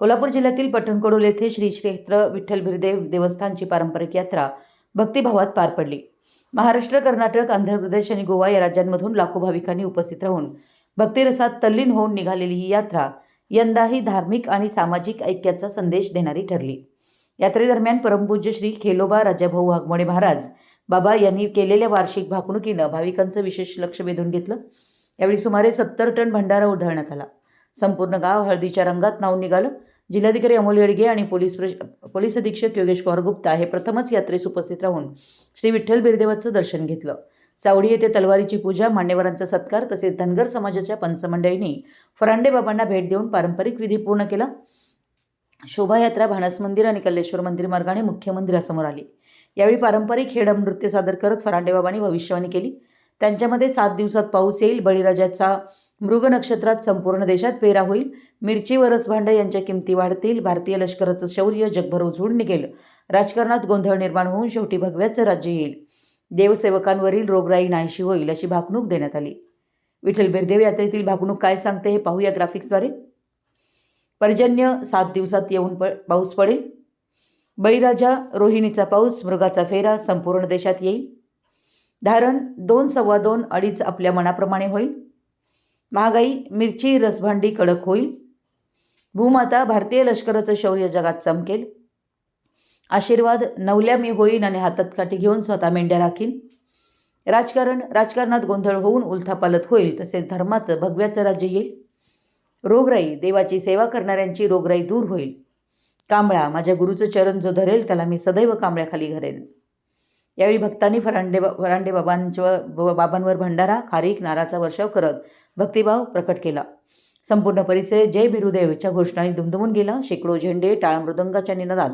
कोल्हापूर जिल्ह्यातील पटणकोडोल येथे श्री क्षेत्र विठ्ठल बिरदेव देवस्थानची पारंपरिक यात्रा भक्तिभावात पार पडली. महाराष्ट्र कर्नाटक आंध्र प्रदेश आणि गोवा या राज्यांमधून लाखो भाविकांनी उपस्थित राहून भक्तिरसात तल्लीन होऊन निघालेली ही यात्रा यंदाही धार्मिक आणि सामाजिक ऐक्याचा संदेश देणारी ठरली. यात्रेदरम्यान परमपूज्य श्री खेलोबा राजाभाऊ वाघमोडे महाराज बाबा यांनी केलेल्या वार्षिक भाकणुकीनं भाविकांचं विशेष लक्ष वेधून घेतलं. यावेळी सुमारे सत्तर टन भंडारा उधळण्यात आला. संपूर्ण गाव हळदीच्या रंगात नाव निघालं. जिल्हाधिकारी अमोल येडगे आणि पोलीस प्रश पोलीस अधीक्षक योगेश कौर गुप्ता हे प्रथमच यात्रेस उपस्थित राहून श्री विठ्ठल बिरदेवाचं दर्शन घेतलं. सावडी येथे तलवारीची पूजा मान्यवरांचा सत्कार तसेच धनगर समाजाच्या पंचमंडळींनी फरांडे बाबांना भेट देऊन पारंपरिक विधी पूर्ण केला. शोभायात्रा भानस मंदिर आणि कल्लेश्वर मंदिर मार्गाने मुख्य मंदिरासमोर आली. यावेळी पारंपरिक हेडम नृत्य सादर करत फरांडे बाबांनी भविष्यवाणी केली. त्यांच्यामध्ये सात दिवसात पाऊस येईल बळीराजाचा मृग नक्षत्रात संपूर्ण देशात पेरा होईल. मिरची व रसभांड यांच्या किमती वाढतील. भारतीय लष्कराचं शौर्य जगभर उजळून निघेल. राजकारणात गोंधळ निर्माण होऊन शेवटी भगव्याचं राज्य येईल. देवसेवकांवरील रोगराई नाहीशी होईल अशी भाकणूक देण्यात आली. विठ्ठल बिरदेव यात्रेतील भाकणूक काय सांगते हे पाहूया ग्राफिक्सद्वारे. पर्जन्य सात दिवसात येऊन प पाऊस पडेल. बळीराजा रोहिणीचा पाऊस मृगाचा फेरा संपूर्ण देशात येईल. धारण दोन सव्वा दोन अडीच आपल्या मनाप्रमाणे होईल. महागाई मिरची रसभांडी कडक होईल. भूमाता भारतीय लष्कराचं शौर्य जगात चमकेल. आशीर्वाद नवल्या मी होईन आणि हातात काठी घेऊन स्वतः मेंढ्या राखीन. राजकारण राजकारणात गोंधळ होऊन उलथापालत होईल तसेच धर्माचं भगव्याचं राज्य येईल. रोगराई देवाची सेवा करणाऱ्यांची रोगराई दूर होईल. कांबळा माझ्या गुरुचं चरण जो धरेल त्याला मी सदैव कांबळ्याखाली घरेन. यावेळी भक्तांनी फरांडे फरांडे बाबांच्या बाबांवर भंडारा खारीक नाराचा वर्षाव करत भक्तिभाव प्रकट केला. संपूर्ण परिसर जय बिरुदेवच्या घोषणाने दुमदुमून गेला. शेकडो झेंडे टाळमृदंगाच्या निनादात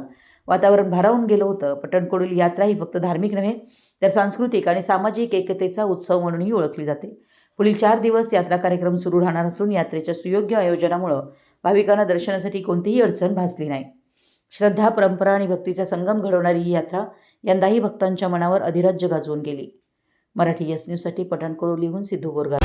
वातावरण भारावून गेलं होतं. पटणकोडील यात्रा ही फक्त धार्मिक नव्हे तर सांस्कृतिक आणि सामाजिक एकतेचा उत्सव म्हणूनही ओळखली जाते. पुढील चार दिवस यात्रा कार्यक्रम सुरू राहणार असून यात्रेच्या सुयोग्य आयोजनामुळं भाविकांना दर्शनासाठी कोणतीही अडचण भासली नाही. श्रद्धा परंपरा आणि भक्तीचा संगम घडवणारी ही यात्रा यंदाही भक्तांच्या मनावर अधिराज्य गाजवून गेली. मराठी एस न्यूजसाठी पठाणकोड लिहून सिद्धू बोरगा